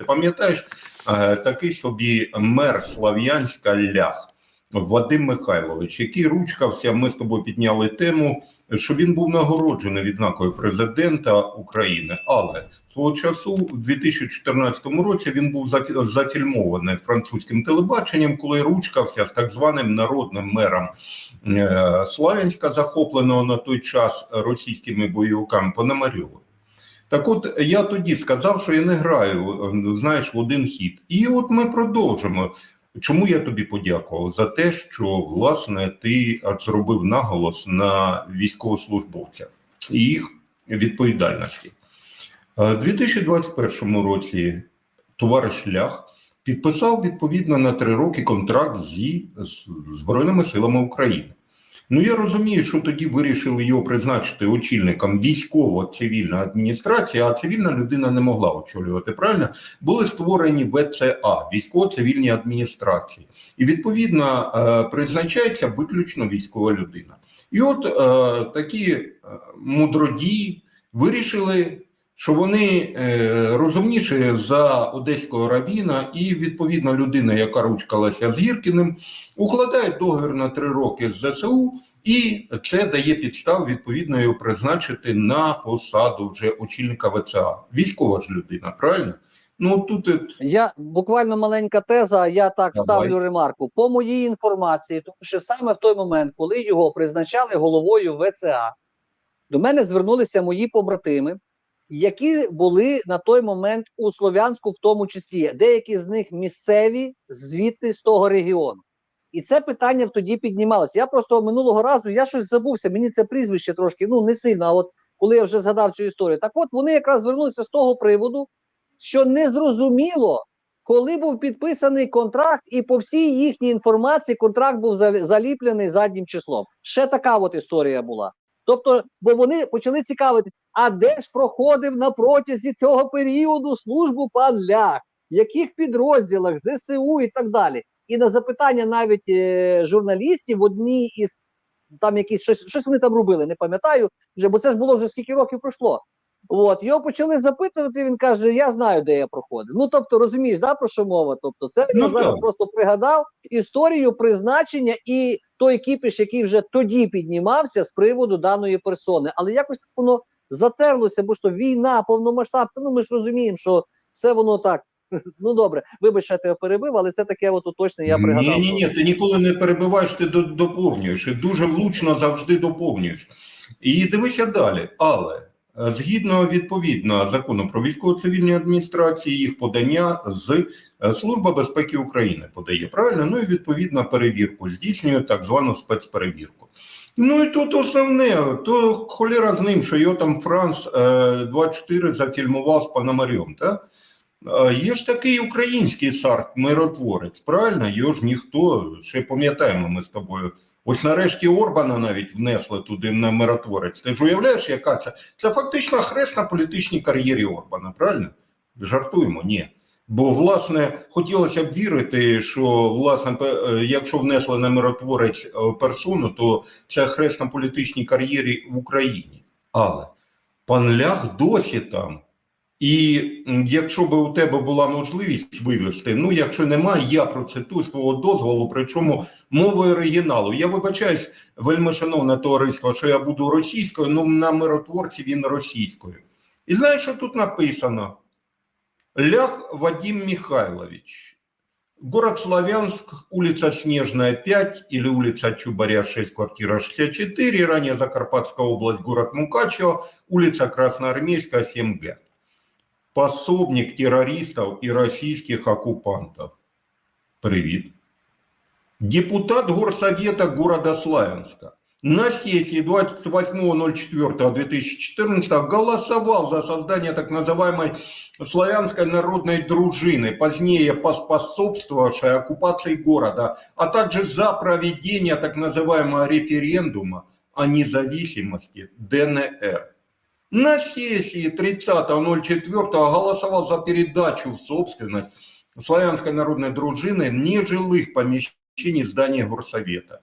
Ти пам'ятаєш е, такий собі мер Слав'янська Ляс Вадим Михайлович, який ручкався, ми з тобою підняли тему, що він був нагороджений відзнакою президента України. Але свого часу, у 2014 році, він був зафі- зафільмований французьким телебаченням, коли ручкався з так званим народним мером е, Славянська, захопленого на той час російськими бойовиками Пономарьовим. Так от я тоді сказав, що я не граю, е, знаєш, в один хід. І от ми продовжимо. Чому я тобі подякував? За те, що власне ти зробив наголос на військовослужбовцях і їх відповідальності. Е, У 2021 році товариш Лях підписав відповідно на три роки контракт зі Збройними силами України. Ну я розумію, що тоді вирішили його призначити очільником військово-цивільної адміністрації, а цивільна людина не могла очолювати. Правильно були створені ВЦА військово-цивільні адміністрації, і відповідно е, призначається виключно військова людина. І от е, такі е, мудродії вирішили. Що вони е, розумніші за одеського равіна, і відповідно людина, яка ручкалася з Гіркіним, укладає договір на три роки з ЗСУ, і це дає підстав відповідно його призначити на посаду вже очільника ВЦА. Військова ж людина, правильно? Ну тут Я буквально маленька теза. Я так Давай. ставлю ремарку. По моїй інформації, тому що саме в той момент, коли його призначали головою ВЦА, до мене звернулися мої побратими, які були на той момент у Слов'янську, в тому числі деякі з них місцеві звідти з того регіону. І це питання тоді піднімалося. Я просто минулого разу я щось забувся. Мені це прізвище трошки ну не сильно. А от коли я вже згадав цю історію, так от вони якраз звернулися з того приводу, що не зрозуміло, коли був підписаний контракт, і по всій їхній інформації контракт був заліплений заднім числом. Ще така от історія була. Тобто, бо вони почали цікавитись, а де ж проходив на протязі цього періоду службу пан Лях, в яких підрозділах ЗСУ і так далі. І на запитання навіть е, журналістів в одній із там якісь щось, щось вони там робили, не пам'ятаю вже, бо це ж було вже скільки років пройшло. От його почали запитувати. Він каже: Я знаю, де я проходив. Ну тобто, розумієш, да про що мова? Тобто, це я Ну, зараз просто пригадав історію призначення і той кіпіш, який вже тоді піднімався з приводу даної персони. Але якось так воно затерлося, бо то війна повномасштабна. Ну ми ж розуміємо, що все воно так. Ну добре, вибач, що я тебе перебив, але це таке от уточне, я пригадав. ні, ні, ні, ти ніколи не перебиваєш, ти до- доповнюєш і дуже влучно завжди доповнюєш. І дивися далі. Але згідно відповідно закону про військово-цивільні адміністрації, їх подання з е, Служба безпеки України подає правильно. Ну і відповідно перевірку здійснює так звану спецперевірку. Ну і тут основне, то холера з ним, що його там Франц е, 24 зафільмував з Пономарем, так? Є ж такий український цар, миротворець, правильно? Його ж ніхто, ще пам'ятаємо ми з тобою. Ось нарешті Орбана навіть внесли туди на миротворець. Ти ж уявляєш, яка це? Це фактично хрест на політичній кар'єрі Орбана, правильно? Жартуємо, ні. Бо, власне, хотілося б вірити, що власне, е, якщо внесли на миротворець е, персону, то це хрест на політичній кар'єрі в Україні. Але пан Лях досі там. І якщо би у тебе була можливість вивести, ну якщо немає, я процитую з твого дозволу, причому мовою оригіналу. Я вибачаюсь, вельми шановне товариство, що я буду російською, ну на миротворці він російською. І знаєш, що тут написано? Лях Вадим Михайлович. Город Славянск, улица Снежная 5 или улица Чубаря 6, квартира 64, ранее Закарпатская область, город Мукачево, улица Красноармейская 7Г пособник террористов и российских оккупантов. Привет. Депутат Горсовета города Славянска. На сессии 28.04.2014 голосовал за создание так называемой славянской народной дружины, позднее поспособствовавшей оккупации города, а также за проведение так называемого референдума о независимости ДНР. На сессии 30.04 голосовал за передачу в собственность Славянской народной дружины нежилых помещений здания горсовета.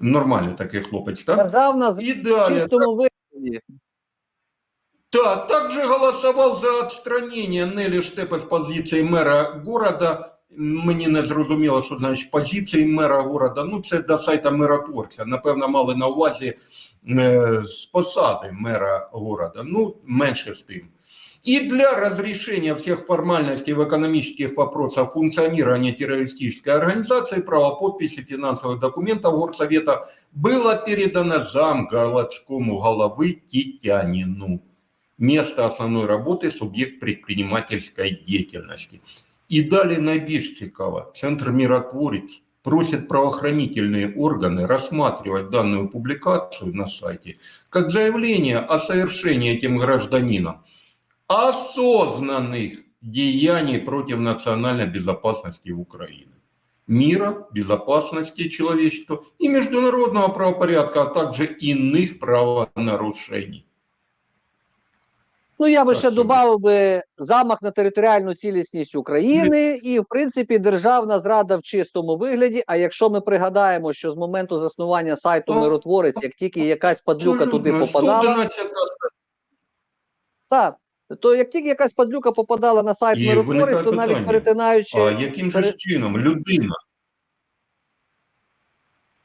Нормальний такий хлопець, так? Сказав нас І далі. Да, также голосовал за отстранение Нелі Штепа з позиції мера города. Мені не зрозуміло, що значить позиції мера города. Ну, це до сайта миротворця. Напевно, мали на увазі е, з посади мера города. Ну, менше з тим. И для разрешения всех формальностей в экономических вопросах функционирования террористической организации право подписи финансовых документов Горсовета было передано зам городскому головы Титянину. Место основной работы – субъект предпринимательской деятельности. И далее найбільш цікаво. Центр «Миротворец» просит правоохранительные органы рассматривать данную публикацию на сайте как заявление о совершении этим гражданином осознанных деяний против национальной безопасности Украины, мира, безопасности человечества и международного правопорядка, а также иных правонарушений. Ну, я би Так, ще додав би замах на територіальну цілісність України і, в принципі, державна зрада в чистому вигляді. А якщо ми пригадаємо, що з моменту заснування сайту Ну, Миротворець, як тільки якась падлюка туди попадала, так, то як тільки якась падлюка попадала на сайт Миротворець, то навіть перетинаючи А яким же чином людина?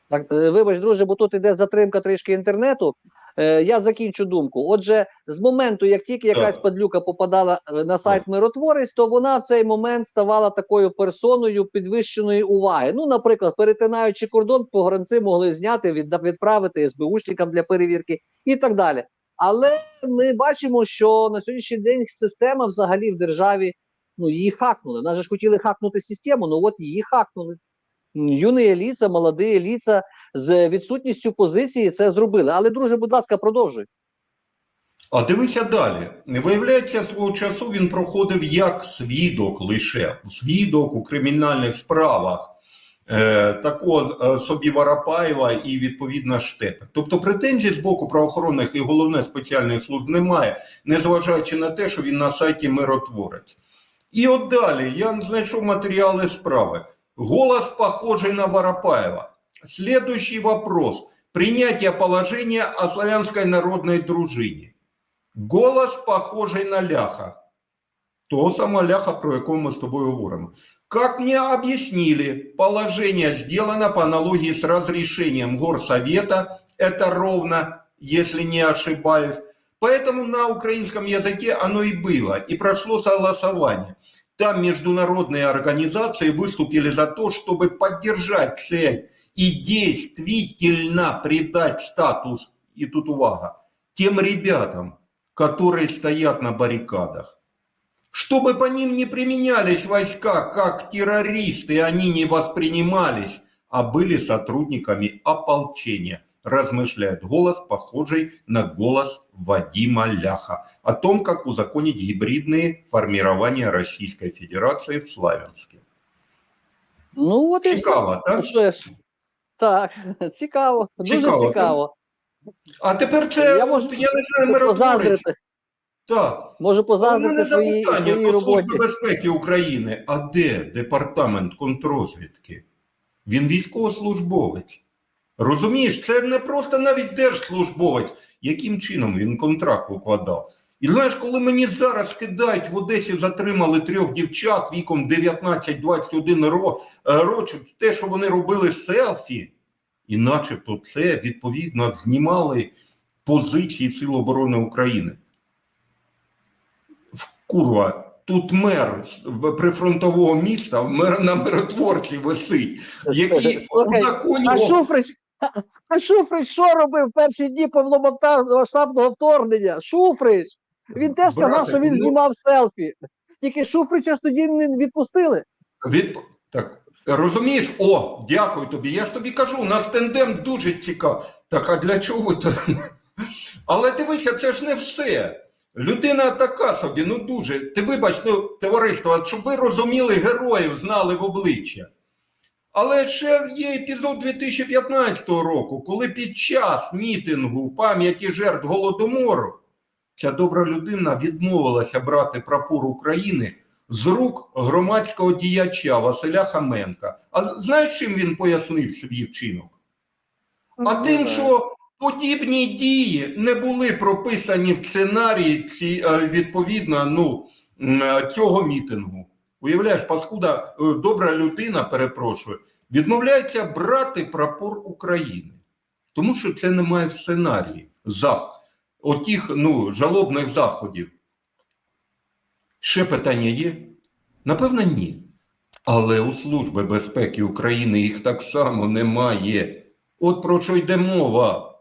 Так, е, вибач, друже, бо тут іде затримка трішки інтернету. Е, я закінчу думку. Отже, з моменту, як тільки якась падлюка попадала е, на сайт Миротворець, то вона в цей момент ставала такою персоною підвищеної уваги. Ну, наприклад, перетинаючи кордон, погранці могли зняти, відда- відправити СБУшникам для перевірки і так далі. Але ми бачимо, що на сьогоднішній день система взагалі в державі ну її хакнули. Нас же ж хотіли хакнути систему, ну от її хакнули. Юні еліца, молоді еліца з відсутністю позиції це зробили. Але, друже, будь ласка, продовжуй. А дивися далі. Виявляється, свого часу він проходив як свідок лише свідок у кримінальних справах е, такого е, собі Варапаєва і відповідно Штепи. Тобто претензій з боку правоохоронних і головне спеціальних служб немає, незважаючи на те, що він на сайті миротворець. І от далі я знайшов матеріали справи. Голос похожий на Воропаева. Следующий вопрос. Принятие положения о славянской народной дружине. Голос похожий на ляха. Того самого ляха, про якого ми з тобою говоримо. Как мне объяснили, положение сделано по аналогии с разрешением горсовета. Это ровно, если не ошибаюсь. Поэтому на украинском языке оно и было, и прошло согласование. Там международные организации выступили за то, чтобы поддержать цель и действительно придать статус, и тут увага, тем ребятам, которые стоят на баррикадах. Чтобы по ним не применялись войска как террористы, они не воспринимались, а были сотрудниками ополчения, размышляет голос, похожий на голос Вадима Ляха, о том, как узаконить гибридные формирования Российской Федерации в Славянске. Ну, от і все. Цікаво, так? Так, цікаво, дуже Цікаво, цікаво. А тепер це, Я можу я не знаю, Так. можу позаздрити мене своїй, запитання своїй роботі. Служби безпеки України. А де департамент контрозвідки? Він військовослужбовець. Розумієш, це не просто навіть держслужбовець, яким чином він контракт укладав. І знаєш, коли мені зараз кидають в Одесі, затримали трьох дівчат віком 19-21 е, років, те, що вони робили селфі, і начебто це відповідно знімали позиції Сил оборони України. Курва, тут мер прифронтового міста, мер на миротворці висить, який Слухай, А Шуфрич, а Шуфрич що робив в перші дні повномасштабного вторгнення? Шуфрич! Він теж сказав, Братику, що він ну- знімав селфі. Тільки Шуфрича ж тоді не відпустили. Від... Так, розумієш? О, дякую тобі. Я ж тобі кажу, у нас тендем дуже цікавий. Так, а для чого то? Але дивися, це ж не все. Людина така собі, ну дуже. Ти вибач, ну, товариство, щоб ви розуміли героїв, знали в обличчя. Але ще є епізод 2015 року, коли під час мітингу пам'яті жертв Голодомору ця добра людина відмовилася брати прапор України з рук громадського діяча Василя Хаменка. А знаєш, чим він пояснив свій вчинок? А Ну, тим, що подібні дії не були прописані в сценарії ці, е, відповідно ну, е, цього мітингу. Уявляєш, паскуда, е, добра людина, перепрошую, відмовляється брати прапор України, тому що це немає в сценарії зах, отіх ну, жалобних заходів. Ще питання є? Напевно, ні. Але у Служби безпеки України їх так само немає. От про що йде мова.